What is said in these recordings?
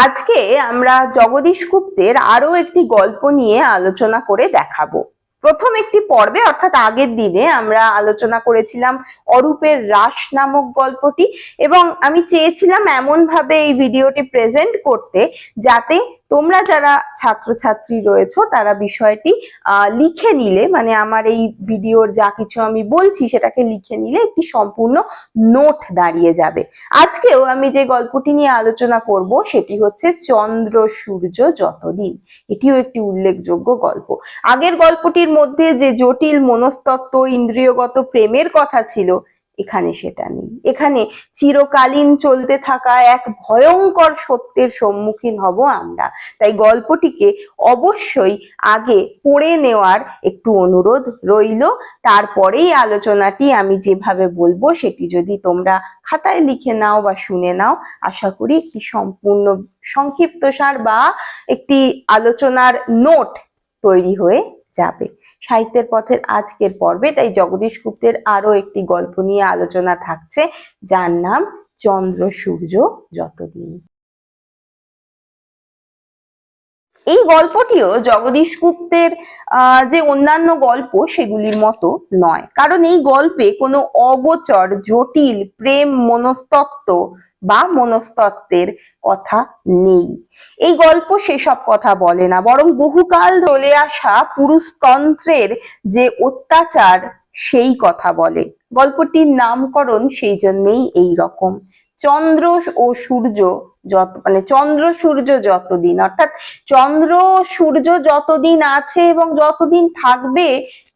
আজকে আমরা জগদীশ গুপ্তের আরও একটি গল্প নিয়ে আলোচনা করে দেখাবো। প্রথম একটি পর্বে, অর্থাৎ আগের দিনে আমরা আলোচনা করেছিলাম অরূপের রাস নামক গল্পটি এবং আমি চেয়েছিলাম এমনভাবে এই ভিডিওটি প্রেজেন্ট করতে যাতে তোমরা যারা ছাত্রছাত্রী রয়েছো, তারা বিষয়টি লিখে নিলে মানে আমার এই ভিডিওর যা কিছু আমি বলছি, সেটাকে লিখে নিলে একটি সম্পূর্ণ নোট দাঁড়িয়ে যাবে। আজকেও আমি যে গল্পটি নিয়ে আলোচনা করব, সেটি হচ্ছে চন্দ্র সূর্য যতদিন। এটিও একটি উল্লেখযোগ্য গল্প। আগের গল্পটির মধ্যে যে জটিল মনস্তত্ত্ব, ইন্দ্রিয়গত প্রেমের কথা ছিল এখানে সেটা নেই। এখানে চিরকালীন চলতে থাকা এক ভয়ঙ্কর সত্যের সম্মুখীন হব আমরা। তাই গল্পটিকে অবশ্যই আগে পড়ে নেওয়ার একটু অনুরোধ রইল। তারপরেই আলোচনাটি আমি যেভাবে বলব সেটি যদি তোমরা খাতায় লিখে নাও বা শুনে নাও, আশা করি একটি সম্পূর্ণ সংক্ষিপ্তসার বা একটি আলোচনার নোট তৈরি হয়ে যাবে। সাহিত্যের পথের আজকের পর্বে তাই জগদীশ গুপ্তের আরও একটি গল্প নিয়ে আলোচনা থাকছে, যার নাম চন্দ্র সূর্য যতদিন। এই গল্পটিও জগদীশ গুপ্তের যে অন্যান্য গল্প সেগুলির মতো নয়। কারণ এই গল্পে কোনো অগোচর, জটিল, প্রেম, মনস্তত্ত্ব বা মনস্তত্ত্বের কথা নেই। এই গল্প সেসব কথা বলে না, বরং বহুকাল চলে আসা পুরুষতন্ত্রের যে অত্যাচার, সেই কথা বলে। গল্পটির নামকরণ সেই জন্যই এই রকম। চন্দ্র ও সূর্য যত মানে চন্দ্র সূর্য যতদিন, অর্থাৎ চন্দ্র সূর্য যতদিন আছে এবং যতদিন থাকবে,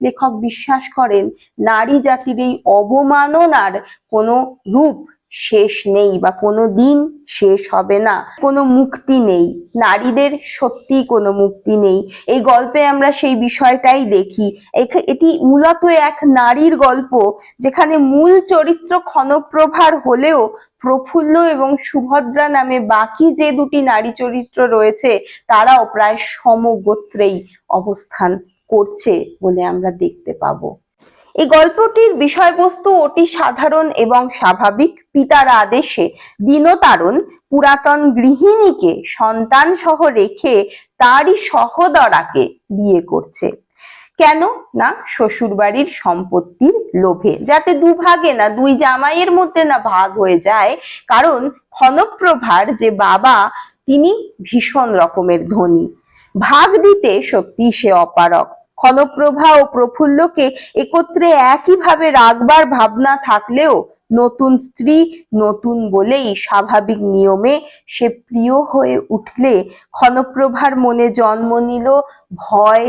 লেখক বিশ্বাস করেন, নারী জাতির এই অবমাননার কোনো রূপ শেষ নেই বা কোনো দিন শেষ হবে না, কোনো মুক্তি নেই। নারীদের সত্যি কোনো মুক্তি নেই। এই গল্পে আমরা সেই বিষয়টাই দেখি। এটি মূলত এক নারীর গল্প, যেখানে মূল চরিত্র ক্ষণপ্রভার হলেও প্রফুল্ল এবং সুভদ্রা নামে বাকি যে দুটি নারী চরিত্র রয়েছে, তারাও প্রায় সমগোত্রেই অবস্থান করছে বলে আমরা দেখতে পাবো। এই গল্পটির বিষয়বস্তু অতি সাধারণ এবং স্বাভাবিক। পিতার আদেশে দিনতারণ পুরাতন গৃহিণীকে সন্তান সহ রেখে তারই সহদরাকে বিয়ে করছে। কেন না শ্বশুরবাড়ির সম্পত্তির লোভে। যাতে দুভাগে না, দুই জামাইয়ের মধ্যে না ভাগ হয়ে যায়, কারণ ক্ষণপ্রভার যে বাবা, তিনি ভীষণ রকমের ধনী। ভাগ দিতে সত্যি সে অপারক ক্ষণপ্রভা ও প্রফুল্লকে একত্রে একইভাবে রাখবার ভাবনা থাকলেও নতুন স্ত্রী, নতুন বলেই স্বাভাবিক নিয়মে সে প্রিয় হয়ে উঠলে ক্ষণপ্রভার মনে জন্ম নিল ভয়,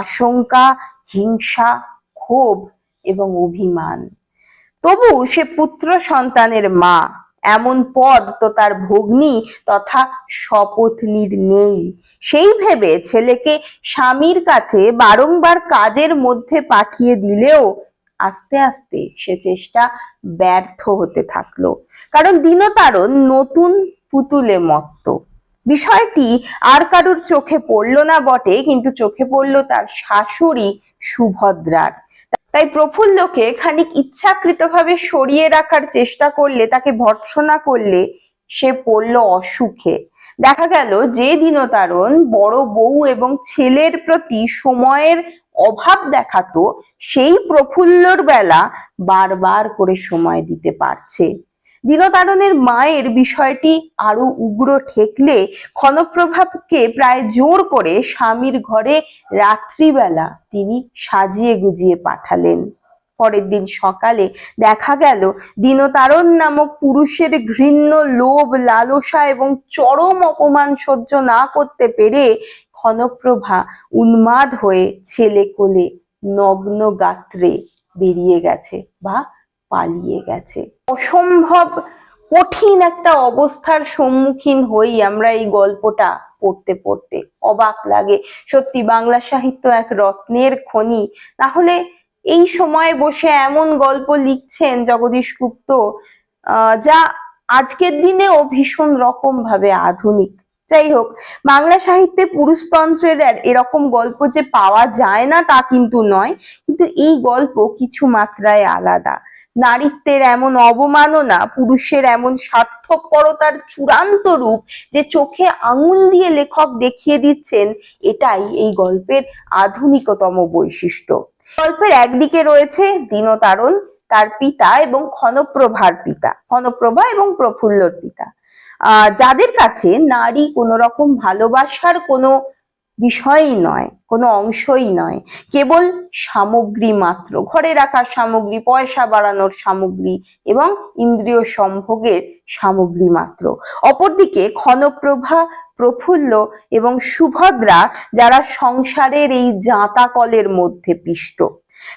আশঙ্কা, হিংসা, ক্ষোভ এবং অভিমান। তবু সে পুত্র সন্তানের মা এমন পদ তো তার ভগ্নী তথা শপথনীর নেই। সেই ভেবে ছেলেকে স্বামীর কাছে বারংবার কাজের মধ্যে পাঠিয়ে দিলেও আস্তে আস্তে সে চেষ্টা ব্যর্থ হতে থাকল। কারণ দিনতারণ নতুন পুতুলে মত্ত। বিষয়টি আর কারুর চোখে পড়ল না বটে, কিন্তু চোখে পড়ল তার শাশুড়ি সুভদ্রার। তাই প্রফুল্লকে খানিক ইচ্ছাকৃতভাবে সরিয়ে রাখার চেষ্টা করলে, তাকে ভর্সনা করলে সে পড়ল অসুখে। দেখা গেল যে দিনতারণ বড় বউ এবং ছেলের প্রতি সময়ের অভাব দেখাতো, সেই প্রফুল্লর বেলা বারবার করে সময় দিতে পারছে। দিনতারণের মায়ের বিষয়টি আরও উগ্র ঠেকলে ক্ষণপ্রভাবকে প্রায় জোর করে স্বামীর ঘরে রাত্রিবেলা তিনি সাজিয়ে গুজিয়ে পাঠালেন। পরের দিন সকালে দেখা গেল, দিনতারণ নামক পুরুষের ঘৃণ্য লোভ, লালসা এবং চরম অপমান সহ্য না করতে পেরে ক্ষণপ্রভা উন্মাদ হয়ে ছেলে কোলে নগ্ন গাত্রে বেরিয়ে গেছে বা পালিয়ে গেছে। অসম্ভব কঠিন একটা অবস্থার সম্মুখীন হই আমরা এই গল্পটা পড়তে পড়তে। অবাক লাগে। সত্যি বাংলা সাহিত্য এক রত্নের খনি। তাহলে এই সময়ে বসে এমন গল্প লিখছেন জগদীশ গুপ্ত যা আজকের দিনেও ভীষণ রকম ভাবে আধুনিক। যাই হোক, বাংলা সাহিত্যে পুরুষতন্ত্রের এরকম গল্প যে পাওয়া যায় না তা কিন্তু নয়, কিন্তু এই গল্প কিছু মাত্রায় আলাদা। নারীত্বের এমন অবমাননা, পুরুষের এমন স্বার্থপরতার চূড়ান্ত রূপ যে চোখে আঙুল দিয়ে লেখক দেখিয়ে দিচ্ছেন, এটাই এই গল্পের আধুনিকতম বৈশিষ্ট্য। গল্পের একদিকে রয়েছে দিনতারণ, তার পিতা এবং ক্ষণপ্রভার পিতা, ক্ষণপ্রভা এবং প্রফুল্লর পিতা। যাদের কাছে নারী কোনো রকম ভালোবাসার কোনো বিষয়ই নয়, কোনো অংশই নয়। কেবল সামগ্রী মাত্র। ঘরে রাখার সামগ্রী, পয়সা বাড়ানোর সামগ্রী এবং ইন্দ্রিয় সম্ভোগের সামগ্রী মাত্র। অপরদিকে ক্ষণপ্রভা, প্রফুল্ল এবং সুভদ্রা যারা সংসারের এই জাঁতা কলের মধ্যে পিষ্ট।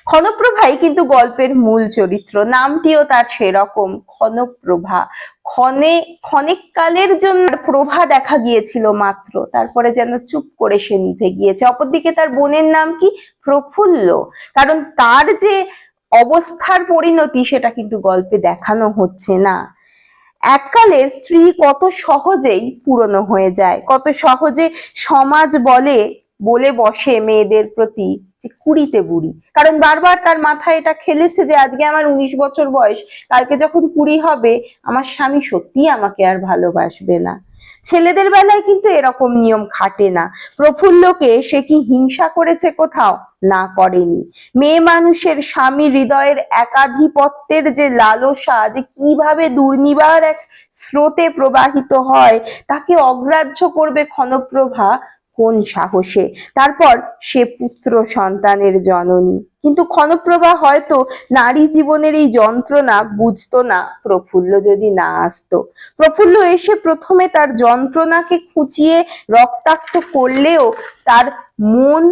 ক্ষণপ্রভাই কিন্তু গল্পের মূল চরিত্র। নামটিও তার সেরকম। ক্ষণপ্রভা ক্ষণে কালের জন্য প্রভা দেখা গিয়েছিল মাত্র। তারপরে যেন চুপ করে সে নিভে গিয়েছে। অপরদিকে তার বোনের নাম কি? প্রফুল্ল। কারণ তার যে অবস্থার পরিণতি, সেটা কিন্তু গল্পে দেখানো হচ্ছে না। এককালে স্ত্রী কত সহজেই পুরনো হয়ে যায়, কত সহজে সমাজ বলে বলে বসে মেয়েদের প্রতি যে কুড়িতে বুড়ি। কারণ বারবার তার মাথায় এটা খেলেছে যে আজকে আমার উনিশ বছর বয়স, কালকে যখন কুড়ি হবে, আমার স্বামী সত্যিই আমাকে আর ভালোবাসবে না। ছেলেদের বেলায় কিন্তু এরকম নিয়ম খাটে না। প্রফুল্লকে সে কি হিংসা করেছে কোথাও? না করেনি। মেয়ে মানুষের স্বামী হৃদয়ের একাধিপত্যের যে লালসা, যে কীভাবে দুর্নিবার এক স্রোতে প্রবাহিত হয়, তাকে অগ্রাহ্য করবে ক্ষণপ্রভা কোন সাহসে? তারপর সে পুত্র সন্তানের জননী। কিন্তু ক্ষণপ্রভা হয়তো নারী জীবনের এই যন্ত্রণা বুঝতো না, প্রফুল্ল যদি না আসতো। প্রফুল্ল এসে প্রথমে তার যন্ত্রণাকে খুঁচিয়ে রক্তাক্ত করলেও তার মন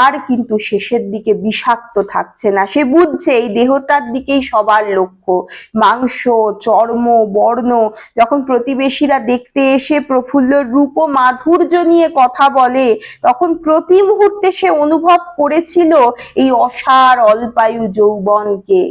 আর কিন্তু শেষের দিকে বিষাক্ত থাকছে না। সে বুঝছে এই দেহটার দিকেই সবার লক্ষ্য। মাংস, চর্ম, বর্ণ, যখন প্রতিবেশীরা দেখতে এসে প্রফুল্লর রূপ মাধুর্য নিয়ে কথা বলে, তখন প্রতি মুহূর্তে সে অনুভব করেছিল এই অসার অল্পায়ু যৌবনকে,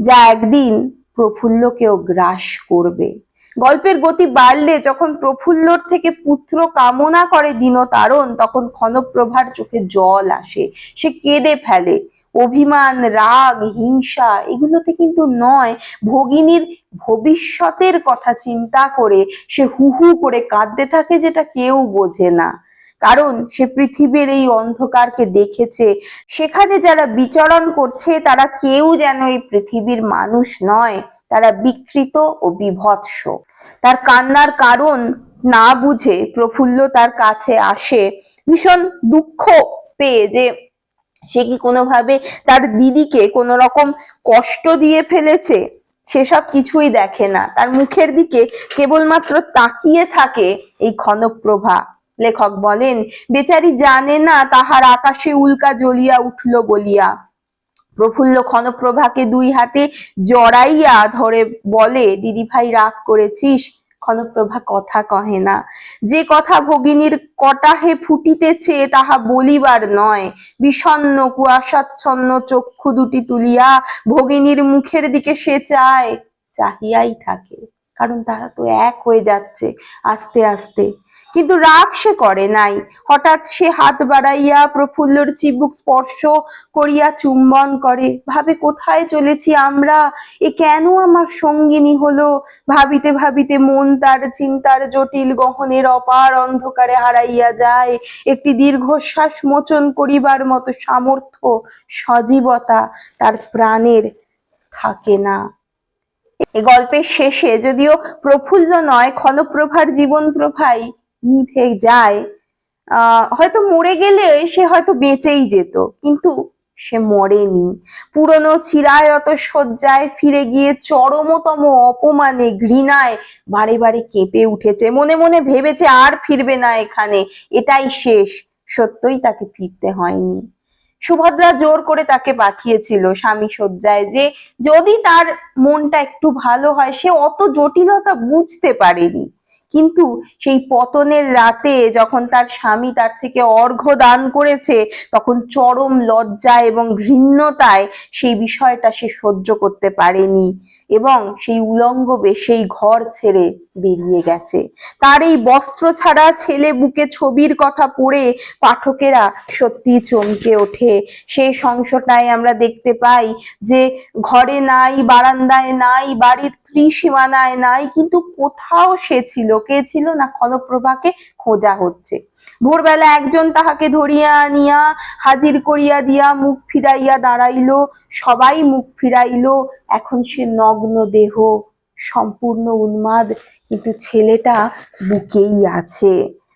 যা একদিন প্রফুল্লকেও গ্রাস করবে। গল্পের গতি বাড়লে যখন প্রফুল্লর থেকে পুত্র কামনা করে দিনতারণ, তখন ক্ষণপ্রভার চোখে জল আসে। সে কেঁদে ফেলে। অভিমান, রাগ, হিংসা, এগুলোতে কিন্তু নয়, ভগিনীর ভবিষ্যতের কথা চিন্তা করে সে হু হু করে কাঁদতে থাকে যেটা কেউ বোঝে না। কারণ সে পৃথিবীর এই অন্ধকারকে দেখেছে। সেখানে যারা বিচরণ করছে, তারা কেউ যেন এই পৃথিবীর মানুষ নয়, তারা বিকৃত ও বিভৎস। তার কান্নার কারণ না বুঝে প্রফুল্ল তার কাছে আসে। ভীষণ দুঃখ পেয়ে যে সে কি কোনোভাবে তার দিদিকে কোনো রকম কষ্ট দিয়ে ফেলেছে, সেসব কিছুই দেখে না। তার মুখের দিকে কেবলমাত্র তাকিয়ে থাকে এই ক্ষণপ্রভা। লেখক বলেন, বেচারি জানে না তাহার আকাশে উল্কা জ্বলিয়া উঠল বলিয়া। প্রফুল্ল ক্ষণপ্রভাকে দুই হাতে জড়াইয়া ধরে বলে, দিদি ভাই, রাগ করেছিস? ক্ষণপ্রভা কথা কহে না। যে কথা ভগিনীর কটাহে ফুটিতেছে তাহা বলিবার নয়। বিষণ্ণ কুয়াশাচ্ছন্ন চক্ষু দুটি তুলিয়া ভগিনীর মুখের দিকে সে চায়, চাহিয়াই থাকে। কারণ তারা তো এক হয়ে যাচ্ছে আস্তে আস্তে। কিন্তু রাগ সে করে নাই। হঠাৎ সে হাত বাড়াইয়া প্রফুল্লর চিবুক স্পর্শ করিয়া চুম্বন করে, ভাবে, কোথায় চলেছি আমরা? এ কেন আমার সঙ্গিনী হলো? ভাবিতে ভাবিতে মন তার চিন্তার জটিল গহনের অপার অন্ধকারে হারাইয়া যায়। একটি দীর্ঘশ্বাস মোচন করিবার মতো সামর্থ্য, সজীবতা তার প্রাণের থাকে না। এ গল্পের শেষে যদিও প্রফুল্ল নয়, ক্ষণপ্রভার জীবন প্রভাই নিভে যায় হয়তো মরে গেলে সে হয়তো বেঁচেই যেত, কিন্তু সে মরেনি। পুরনো চিরায়ত শয্যায় ফিরে গিয়ে চরমতম অপমানে, ঘৃণায় বারে বারে কেঁপে উঠেছে। মনে মনে ভেবেছে আর ফিরবে না এখানে, এটাই শেষ। সত্যই তাকে ফিরতে হয়নি। সুভদ্রা জোর করে তাকে পাঠিয়েছিল স্বামী শয্যায় যে যদি তার মনটা একটু ভালো হয়, সে অত জটিলতা বুঝতে পারেনি। কিন্তু সেই পতনের রাতে যখন তার স্বামী তার থেকে অর্ঘ্য দান করেছে, তখন চরম লজ্জা এবং ঘৃণ্যতায় সেই বিষয়টা সে সহ্য করতে পারেনি এবং সেই উলঙ্গ বেশেই ঘর ছেড়ে বেরিয়ে গেছে। তার এই বস্ত্র ছাড়া ছেলে বুকে ছবির কথা পড়ে পাঠকেরা সত্যি চমকে ওঠে। সেই অংশটায় আমরা দেখতে পাই যে ঘরে নাই, বারান্দায় নাই, বাড়ির ত্রিসীমানায় নাই, কিন্তু কোথাও সে ছিল? কে ছিল না খলপ্রভাকে খোঁজা হচ্ছে? ভোরবেলা একজন তাহাকে ধরিয়া আনিয়া, হাজির করিয়া দিয়া মুখ ফিরাইয়া দাঁড়াইল। সবাই মুখ ফিরাইল। এখন সে নগ্ন দেহ, সম্পূর্ণ উন্মাদ, কিন্তু ছেলেটা বুকেই আছে।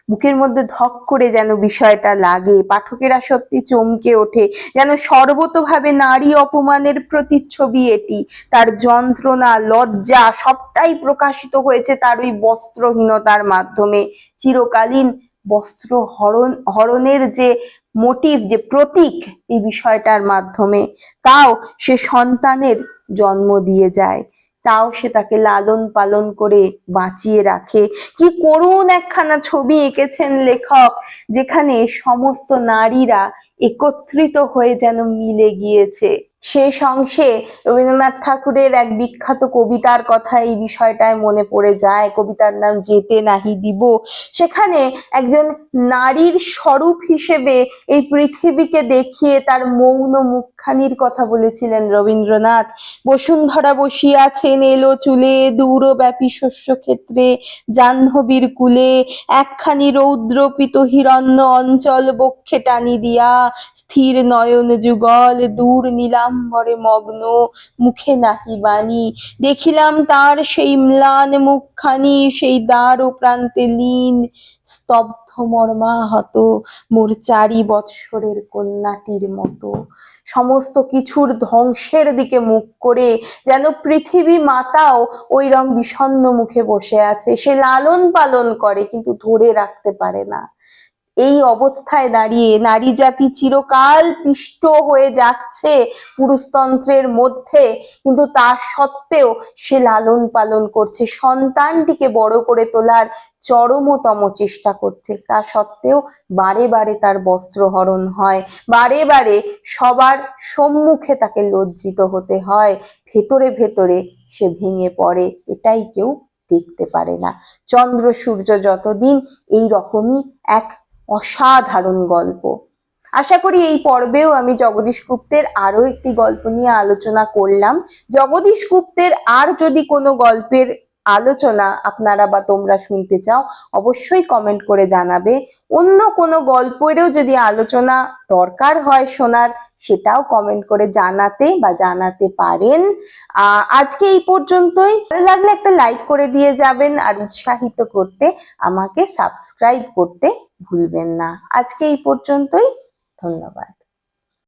বুকের মধ্যে ধক করে যেন বিষয়টা লাগে। পাঠকেরা সত্যি চমকে ওঠে, যেন সর্বতোভাবে নারী অপমানের প্রতিচ্ছবি এটি। তার যন্ত্রণা, লজ্জা সবটাই প্রকাশিত হয়েছে তার ওই বস্ত্রহীনতার মাধ্যমে। চিরকালীন বস্ত্র হরণ, হরণের যে মোটিভ, যে প্রতীক এই বিষয়টার মাধ্যমে, তাও সে সন্তানের জন্ম দিয়ে যায়। তাও সে তাকে লালন পালন করে বাঁচিয়ে রাখে। কি করুন একখানা ছবি এঁকেছেন লেখক, যেখানে সমস্ত নারীরা একত্রিত হয়ে যেন মিলে গিয়েছে। শেষ অংশে রবীন্দ্রনাথ ঠাকুরের এক বিখ্যাত কবিতার কথা এই বিষয়টায় মনে পড়ে যায়। কবিতার নাম যেতে নাহি দিব সেখানে একজন নারীর স্বরূপ হিসেবে এই পৃথিবীকে দেখিয়ে তার মৌন মুখখানির কথা বলেছিলেন রবীন্দ্রনাথ। বসুন্ধরা বসিয়া বসিয়াছেন, এলো চুলে, দূরব্যাপী শস্য ক্ষেত্রে জাহ্নবীর কুলে, একখানি রৌদ্রপিত হিরণ্য অঞ্চল বক্ষে টানি দিয়া, স্থির নয়ন যুগল, দূর নীলাম্বরে মগ্ন, মুখে নাহি বাণী। দেখিলাম তার সেই ম্লান মুখখানি, সেই দ্বার ও প্রান্তে লীন, স্তব্ধ মর্মা মর্মাহত মোর চারি বৎসরের কন্যাটির মতো। সমস্ত কিছুর ধ্বংসের দিকে মুখ করে যেন পৃথিবী মাতাও ওইরম বিষণ্ণ মুখে বসে আছে। সে লালন পালন করে, কিন্তু ধরে রাখতে পারে না। এই অবস্থায় দাঁড়িয়ে নারী জাতি চিরকাল পিষ্ট হয়ে যাচ্ছে পুরুষতন্ত্রের মধ্যে। কিন্তু তা সত্ত্বেও সে লালন পালন করছে, সন্তানটিকে বড় করে তোলার চরমতম চেষ্টা করছে। তা সত্ত্বেও বারে বারে তার বস্ত্রহরণ হয়, বারে বারে সবার সম্মুখে তাকে লজ্জিত হতে হয়, ভেতরে ভেতরে সে ভেঙে পড়ে, এটাই কেউ দেখতে পারে না। চন্দ্র সূর্য যতদিন এই রকমই এক অসাধারণ গল্প। আশা করি এই পর্বেও আমি জগদীশ গুপ্তের আরও একটি গল্প নিয়ে আলোচনা করলাম। জগদীশ গুপ্তের আর যদি কোনো গল্পের আলোচনা আপনারা বা তোমরা শুনতে চাও, অবশ্যই কমেন্ট করে জানাবে। অন্য কোনো গল্পেরও যদি আলোচনা দরকার হয় শোনার, সেটাও কমেন্ট করে জানাতে বা জানাতে পারেন। আজকে এই পর্যন্তই। ভালো লাগলে একটা লাইক করে দিয়ে যাবেন আর উৎসাহিত করতে আমাকে সাবস্ক্রাইব করতে ভুলবেন না। আজকে এই পর্যন্তই। ধন্যবাদ।